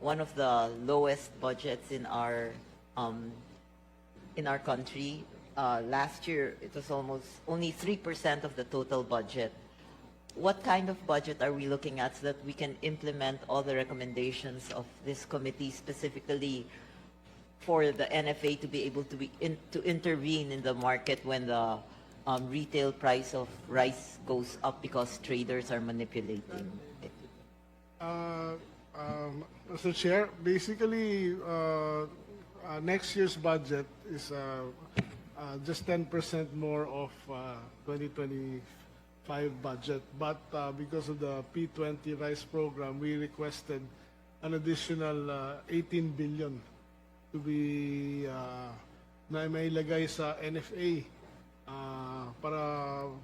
one of the lowest budgets in our um, in our country. Uh, last year, it was almost only 3% of the total budget. What kind of budget are we looking at so that we can implement all the recommendations of this committee specifically for the NFA to be able to be in, to intervene in the market when the um, retail price of rice goes up because traders are manipulating it? Uh, um, Mr. Chair, basically, uh, uh, next year's budget is uh, uh, just 10% more of uh, 2025 budget. But uh, because of the P20 rice program, we requested an additional uh, 18 billion to be uh, na mailagay sa NFA ah, para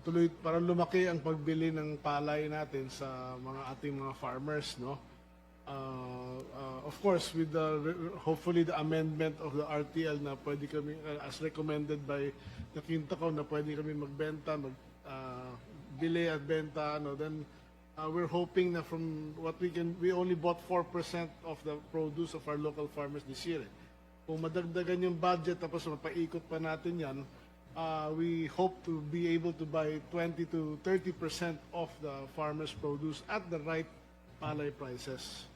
tuloy para lumaki ang pagbili ng palay natin sa mga ating mga farmers no Uh, uh, of course with the hopefully the amendment of the RTL na pwede kami uh, as recommended by nakinta ko na pwede kami magbenta mag uh, bili at benta ano then uh, we're hoping na from what we can we only bought 4% of the produce of our local farmers this year eh. kung madagdagan yung budget tapos mapaikot pa natin yan, uh, we hope to be able to buy 20 to 30% of the farmers' produce at the right palay prices.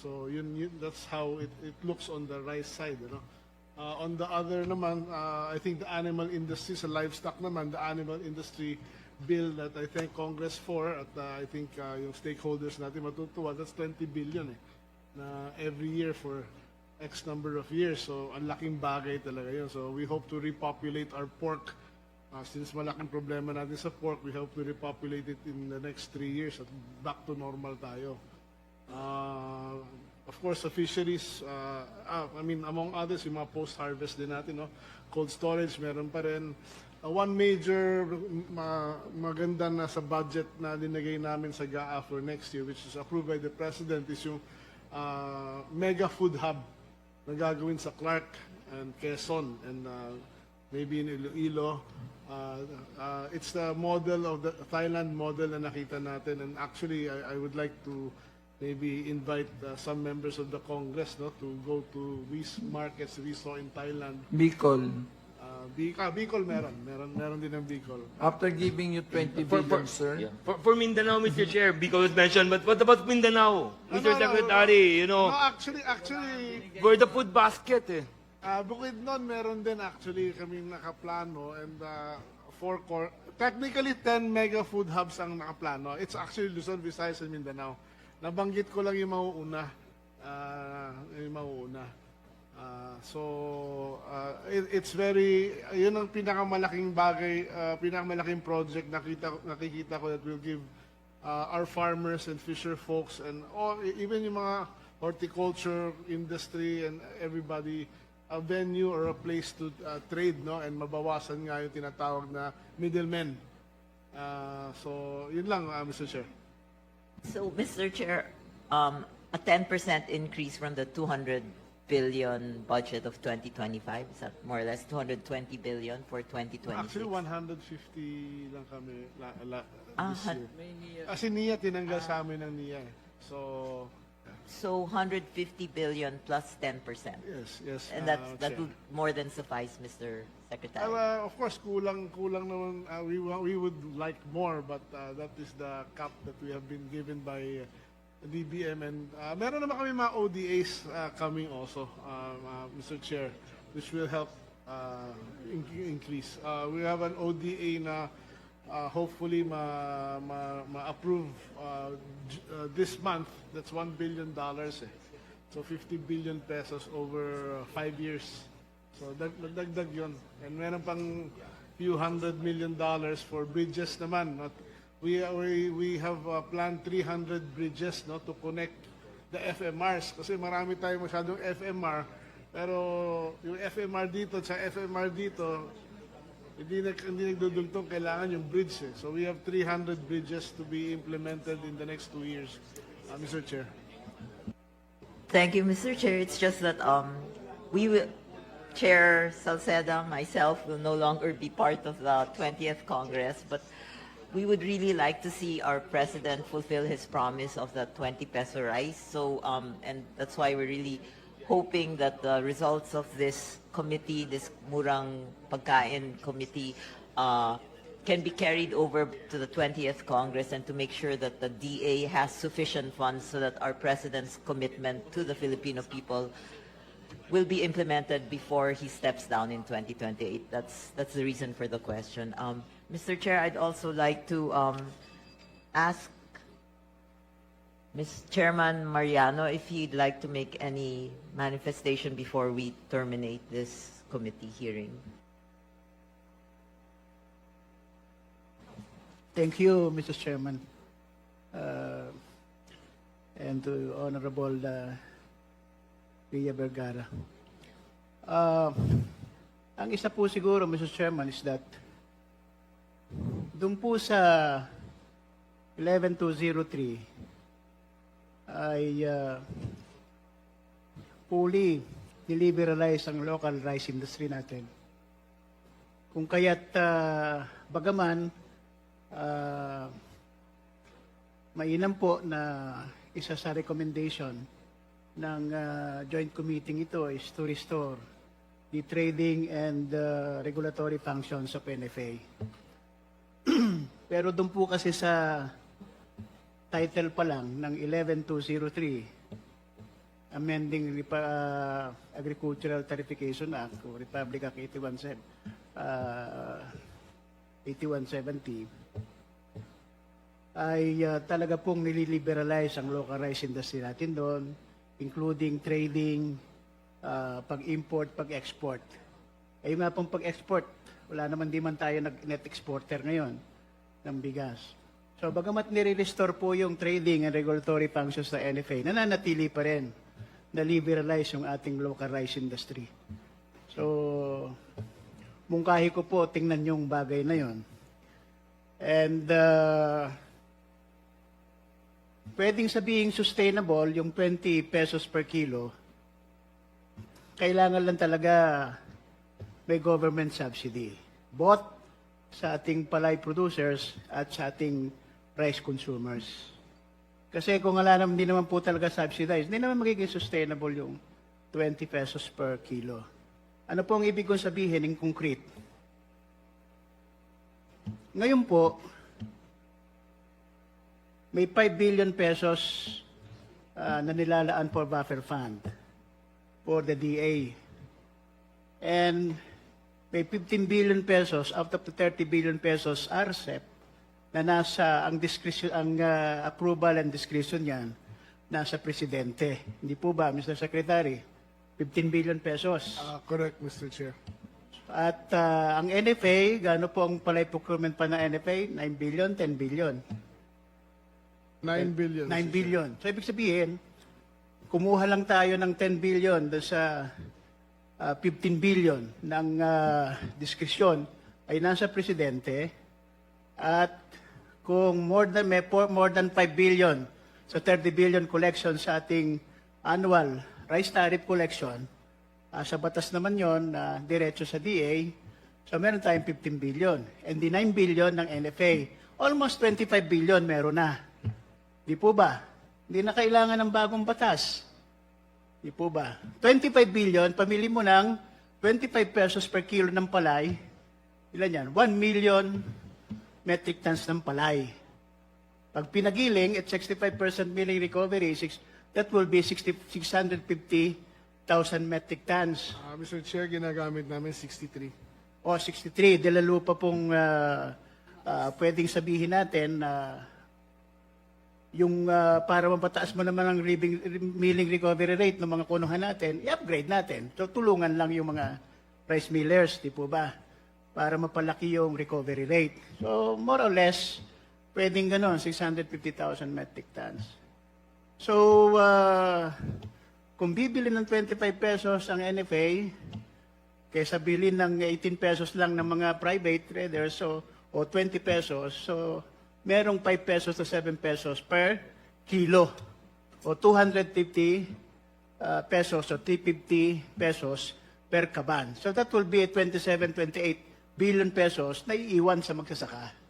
So yun, yun, that's how it, it looks on the rice side. You know? Uh, on the other naman, uh, I think the animal industry, sa livestock naman, the animal industry bill that I thank Congress for at uh, I think uh, yung stakeholders natin matutuwa, that's 20 billion eh, na every year for X number of years. So, ang laking bagay talaga yun. So, we hope to repopulate our pork. Uh, since malaking problema natin sa pork, we hope to repopulate it in the next three years at back to normal tayo. Uh, of course, sa fisheries, uh, ah, I mean, among others, yung mga post-harvest din natin, no? cold storage, meron pa rin. Uh, one major ma- maganda na sa budget na linagay namin sa GAA for next year, which is approved by the President, is yung uh, mega food hub na gagawin sa Clark and Quezon and uh, maybe in Iloilo. Uh, uh, it's the model of the Thailand model na nakita natin and actually I, I would like to maybe invite uh, some members of the Congress no to go to these markets we saw in Thailand. Bicol, Uh, Bic- ah, Bicol meron, meron meron din ng Bicol. after giving you 20 For, billion, for, sir, yeah. for, for Mindanao, Mr. Chair, because mentioned, but what about Mindanao? No, Mr. no, no, Secretary, you No, know, actually actually we're the food basket eh. Ah, bukid nun, meron din actually kaming nakaplano and uh, four core, technically 10 mega food hubs ang nakaplano. It's actually Luzon, Visayas, and Mindanao. Nabanggit ko lang yung mauuna. ah, yung mauuna. Ah, so, ah, it- it's very, yun ang pinakamalaking bagay, ah, pinakamalaking project nakita, nakikita ko that will give uh, our farmers and fisher folks and all, even yung mga horticulture industry and everybody a venue or a place to uh, trade no and mabawasan nga yung tinatawag na middlemen. Uh, so yun lang uh, Mr. Chair. So, Mr. Chair, um, a 10% increase from the 200 billion budget of 2025, is that more or less 220 billion for 2026? Actually 150 lang kami la, la, Ah, this han- year. Kasi NIA tinanggal sa amin ng NIA. eh. So So 150 billion plus 10%. yes, yes. And uh, that's, that Chair. would more than suffice, Mr. Secretary. Uh, of course, kulang kulang naman. Uh, we we would like more, but uh, that is the cap that we have been given by uh, DBM. And uh, meron naman kami mga ODAs uh, coming also, um, uh, Mr. Chair, which will help uh, in- increase. Uh, we have an ODA na uh, hopefully ma, ma, ma-approve uh, uh, this month. That's $1 billion. Eh. So 50 billion pesos over uh, five years. So dag dagdag yun. And meron pang few hundred million dollars for bridges naman. Not, we, we, we have uh, planned 300 bridges no, to connect the FMRs. Kasi marami tayong masyadong FMR. Pero yung FMR dito at FMR dito, hindi, nag, hindi nagdudugtong, kailangan yung bridge. Eh. So we have 300 bridges to be implemented in the next two years, uh, Mr. Chair. Thank you, Mr. Chair. It's just that um, we will, Chair Salceda, myself, will no longer be part of the 20th Congress, but we would really like to see our president fulfill his promise of the 20 peso rice. So, um, and that's why we're really hoping that the results of this committee, this Murang Pagkain Committee, uh, can be carried over to the 20th Congress and to make sure that the DA has sufficient funds so that our president's commitment to the Filipino people will be implemented before he steps down in 2028. That's, that's the reason for the question. Um, Mr. Chair, I'd also like to um, ask Ms. Chairman Mariano if he'd like to make any manifestation before we terminate this committee hearing. Thank you, Mr. Chairman. Uh, and to Honorable uh, Villa Vergara. Uh, ang isa po siguro, Mr. Chairman, is that doon po sa 11203 ay uh, fully deliberalize ang local rice industry natin. Kung kaya't uh, bagaman Ah, mainam po na isa sa recommendation ng ah, joint committee ito is to restore the trading and ah, regulatory functions of NFA. Pero doon po kasi sa title pa lang ng 11203 amending Repa- ah, Agricultural Tarification Act o Republic Act 8170 ah, 8170 ay ah, talaga pong nililiberalize ang local rice industry natin doon, including trading, ah, pag-import, pag-export. Ay nga pong pag-export, wala naman di man tayo nag-net exporter ngayon ng bigas. So bagamat nire-restore po yung trading and regulatory functions sa NFA, nananatili pa rin na liberalize yung ating local rice industry. So, mungkahi ko po, tingnan yung bagay na yon. And uh, pwedeng sabihin sustainable yung 20 pesos per kilo. Kailangan lang talaga may government subsidy. Both sa ating palay producers at sa ating rice consumers. Kasi kung wala naman, hindi naman po talaga subsidized, hindi naman magiging sustainable yung 20 pesos per kilo. Ano po ang ibig kong sabihin in concrete? Ngayon po, may 5 billion pesos ah, na nilalaan for buffer fund for the DA. And may 15 billion pesos out of the 30 billion pesos RCEP na nasa ang discretion ang ah, approval and discretion niyan nasa presidente. Hindi po ba Mr. Secretary? 15 billion pesos. Ah, correct, Mr. Chair. At ah, ang NFA, gaano po ang palay procurement pa ng NFA? 9 billion, 10 billion. 9 billion. 9 Mr. Billion. So, ibig sabihin, kumuha lang tayo ng 10 billion sa ah, 15 billion ng ah, diskresyon ay nasa presidente at kung more than, may for- more than 5 billion sa 30 billion collection sa ating annual rice tariff collection, ah, sa batas naman yon na diretso sa DA, so meron tayong 15 billion. And the 9 billion ng NFA, almost 25 billion meron na. Di po ba? Hindi na kailangan ng bagong batas. Di po ba? 25 billion, pamili mo ng 25 pesos per kilo ng palay. Ilan yan? 1 million metric tons ng palay. Pag pinagiling at 65% milling recovery, six, that will be 60, 650,000 metric tons. Ah, Mr. Chair, ginagamit namin 63. O 63, dalalu pa pong ah, ah, pwedeng sabihin natin na yung ah, para mapataas mo naman ang living, milling recovery rate ng mga kunuhan natin, i-upgrade natin. So tulungan lang yung mga rice millers, di po ba? Para mapalaki yung recovery rate. So more or less, pwedeng ganon, 650,000 metric tons. So, ah, kung bibili ng 25 pesos ang NFA, kaysa bilhin ng 18 pesos lang ng mga private traders so, o 20 pesos, so merong 5 pesos to 7 pesos per kilo o 250 uh, pesos o 350 pesos per kaban. So that will be 27, 28 billion pesos na iiwan sa magsasaka.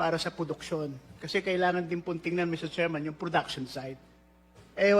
para sa produksyon. Kasi kailangan din pong tingnan, Mr. Chairman, yung production side. Eh,